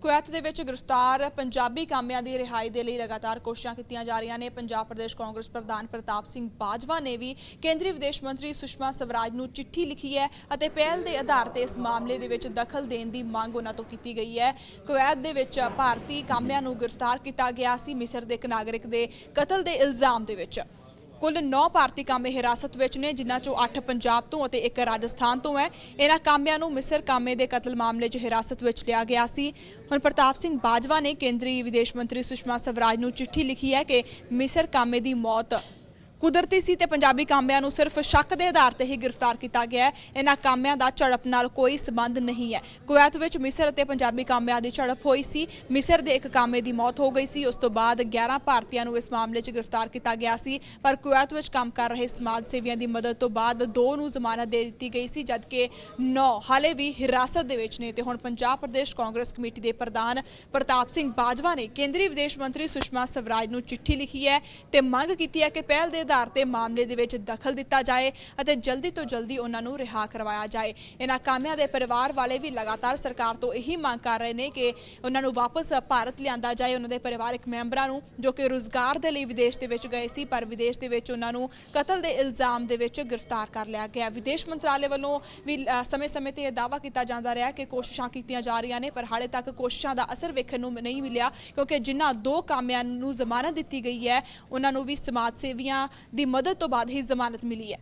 Kuwait ਦੇ ਵਿੱਚ ਗ੍ਰਿਫਤਾਰ ਪੰਜਾਬੀ ਕਾਮਿਆਂ ਦੀ ਰਿਹਾਈ ਦੇ ਲਈ ਲਗਾਤਾਰ ਕੋਸ਼ਿਸ਼ਾਂ ਕੀਤੀਆਂ ਜਾ ਰਹੀਆਂ ਨੇ। ਪੰਜਾਬ ਪ੍ਰਦੇਸ਼ ਕਾਂਗਰਸ ਪ੍ਰਧਾਨ ਪ੍ਰਤਾਪ ਸਿੰਘ ਬਾਜਵਾ ਨੇ ਵੀ ਕੇਂਦਰੀ ਵਿਦੇਸ਼ ਮੰਤਰੀ ਸੁਸ਼ਮਾ ਸਵਰਾਜ ਨੂੰ ਚਿੱਠੀ ਲਿਖੀ ਹੈ ਅਤੇ ਪਹਿਲ ਦੇ ਆਧਾਰ ਤੇ ਇਸ ਮਾਮਲੇ ਦੇ ਵਿੱਚ ਦਖਲ ਦੇਣ ਦੀ ਮੰਗ ਉਹਨਾਂ ਤੋਂ ਕੀਤੀ ਗਈ ਹੈ। ਕੁਵੈਤ ਦੇ ਵਿੱਚ ਭਾਰਤੀ ਕਾਮਿਆਂ ਨੂੰ ਗ੍ਰਿਫਤਾਰ ਕੀਤਾ ਗਿਆ ਸੀ ਮਿਸਰ ਦੇ ਇੱਕ ਨਾਗਰਿਕ ਦੇ ਕਤਲ ਦੇ ਇਲਜ਼ਾਮ ਦੇ ਵਿੱਚ। ਕੁੱਲ 9 ਭਾਰਤੀ ਕਾਮੇ ਹਿਰਾਸਤ ਵਿੱਚ ਨੇ, ਜਿਨ੍ਹਾਂ ਚੋਂ 8 ਪੰਜਾਬ ਤੋਂ ਅਤੇ ਇੱਕ ਰਾਜਸਥਾਨ ਤੋਂ ਹੈ। ਇਹਨਾਂ ਕਾਮਿਆਂ ਨੂੰ ਮਿਸਰ ਕਾਮੇ ਦੇ ਕਤਲ ਮਾਮਲੇ 'ਚ ਹਿਰਾਸਤ ਵਿੱਚ ਲਿਆ ਗਿਆ ਸੀ। ਹੁਣ ਪ੍ਰਤਾਪ ਸਿੰਘ ਬਾਜਵਾ ਨੇ ਕੇਂਦਰੀ ਵਿਦੇਸ਼ ਮੰਤਰੀ ਸੁਸ਼ਮਾ ਸਵਰਾਜ ਨੂੰ ਚਿੱਠੀ ਲਿਖੀ ਹੈ ਕਿ ਮਿਸਰ ਕਾਮੇ ਦੀ ਮੌਤ ਕੁਦਰਤੀ ਸੀ ਤੇ ਪੰਜਾਬੀ ਕਾਮਿਆਂ ਨੂੰ ਸਿਰਫ ਸ਼ੱਕ ਦੇ ਆਧਾਰ ਤੇ ਹੀ ਗ੍ਰਿਫਤਾਰ ਕੀਤਾ ਗਿਆ ਹੈ। ਇਹਨਾਂ ਕਾਮਿਆਂ ਦਾ ਝੜਪ ਨਾਲ ਕੋਈ ਸਬੰਧ ਨਹੀਂ ਹੈ। ਕੁਵੈਤ ਵਿੱਚ ਮਿਸਰ ਅਤੇ ਪੰਜਾਬੀ ਕਾਮਿਆਂ ਦੀ ਝੜਪ ਹੋਈ ਸੀ। ਮਿਸਰ ਦੇ ਇੱਕ ਕਾਮੇ ਦੀ ਮੌਤ ਹੋ ਗਈ ਸੀ। ਉਸ ਤੋਂ ਬਾਅਦ 11 ਭਾਰਤੀਆਂ ਨੂੰ ਇਸ ਮਾਮਲੇ 'ਚ ਗ੍ਰਿਫਤਾਰ ਕੀਤਾ ਗਿਆ ਸੀ। ਪਰ ਕੁਵੈਤ ਵਿੱਚ ਕੰਮ ਕਰ ਰਹੇ ਸਮਾਜ ਸੇਵੀਆਂ ਦੀ ਮਦਦ ਤੋਂ ਬਾਅਦ ਦੋ ਨੂੰ ਜ਼ਮਾਨਤ ਦੇ ਦਿੱਤੀ ਗਈ ਸੀ, ਜਦਕਿ 9 ਹਾਲੇ ਵੀ ਹਿਰਾਸਤ ਦੇ ਵਿੱਚ ਨੇ। ਤੇ ਹੁਣ ਪੰਜਾਬ ਪ੍ਰਦੇਸ਼ ਕਾਂਗਰਸ ਕਮੇਟੀ ਦੇ ਪ੍ਰਧਾਨ ਪ੍ਰਤਾਪ ਸਿੰਘ ਬਾਜਵਾ ਨੇ ਕੇਂਦਰੀ ਵਿਦੇਸ਼ ਮੰਤਰੀ ਸੁਸ਼ਮਾ ਸਵਰਾਜ ਨੂੰ ਚਿੱਠੀ ਲਿਖੀ ਹੈ ਤੇ ਮੰਗ ਕੀਤੀ ਹੈ ਕਿ ਪਹਿਲ ਦੇ ਆਧਾਰ ਤੇ ਮਾਮਲੇ ਦੇ ਵਿੱਚ ਦਖਲ ਦਿੱਤਾ ਜਾਏ ਅਤੇ ਜਲਦੀ ਤੋਂ ਜਲਦੀ ਉਹਨਾਂ ਨੂੰ ਰਿਹਾ ਕਰਵਾਇਆ ਜਾਏ। ਇਹਨਾਂ ਕਾਮਿਆਂ ਦੇ ਪਰਿਵਾਰ ਵਾਲੇ ਵੀ ਲਗਾਤਾਰ ਸਰਕਾਰ ਤੋਂ ਇਹੀ ਮੰਗ ਕਰ ਰਹੇ ਨੇ ਕਿ ਉਹਨਾਂ ਨੂੰ ਵਾਪਸ ਭਾਰਤ ਲਿਆਂਦਾ ਜਾਏ। ਉਹਨਾਂ ਦੇ ਪਰਿਵਾਰਕ ਮੈਂਬਰਾਂ ਨੂੰ ਜੋ ਕਿ ਰੋਜ਼ਗਾਰ ਦੇ ਲਈ ਵਿਦੇਸ਼ ਦੇ ਵਿੱਚ ਗਏ ਸੀ, ਪਰ ਵਿਦੇਸ਼ ਦੇ ਵਿੱਚ ਉਹਨਾਂ ਨੂੰ ਕਤਲ ਦੇ ਇਲਜ਼ਾਮ ਦੇ ਵਿੱਚ ਗ੍ਰਿਫਤਾਰ ਕਰ ਲਿਆ ਗਿਆ। ਵਿਦੇਸ਼ ਮੰਤਰਾਲੇ ਵੱਲੋਂ ਵੀ ਸਮੇਂ-ਸਮੇਂ ਤੇ ਇਹ ਦਾਅਵਾ ਕੀਤਾ ਜਾਂਦਾ ਰਿਹਾ ਕਿ ਕੋਸ਼ਿਸ਼ਾਂ ਕੀਤੀਆਂ ਜਾ ਰਹੀਆਂ ਨੇ, ਪਰ ਹਾਲੇ ਤੱਕ ਕੋਸ਼ਿਸ਼ਾਂ ਦਾ ਅਸਰ ਵੇਖਣ ਨੂੰ ਨਹੀਂ ਮਿਲਿਆ, ਕਿਉਂਕਿ ਜਿਨ੍ਹਾਂ ਦੋ ਕਾਮਿਆਂ ਨੂੰ ਜ਼ਮਾਨਤ ਦਿੱਤੀ ਗਈ ਹੈ, ਉਹਨਾਂ ਨੂੰ ਵੀ ਸਮਾਜ ਸੇਵੀਆਂ ਦੀ ਮਦਦ ਤੋਂ ਬਾਅਦ ਹੀ ਜ਼ਮਾਨਤ ਮਿਲੀ ਹੈ।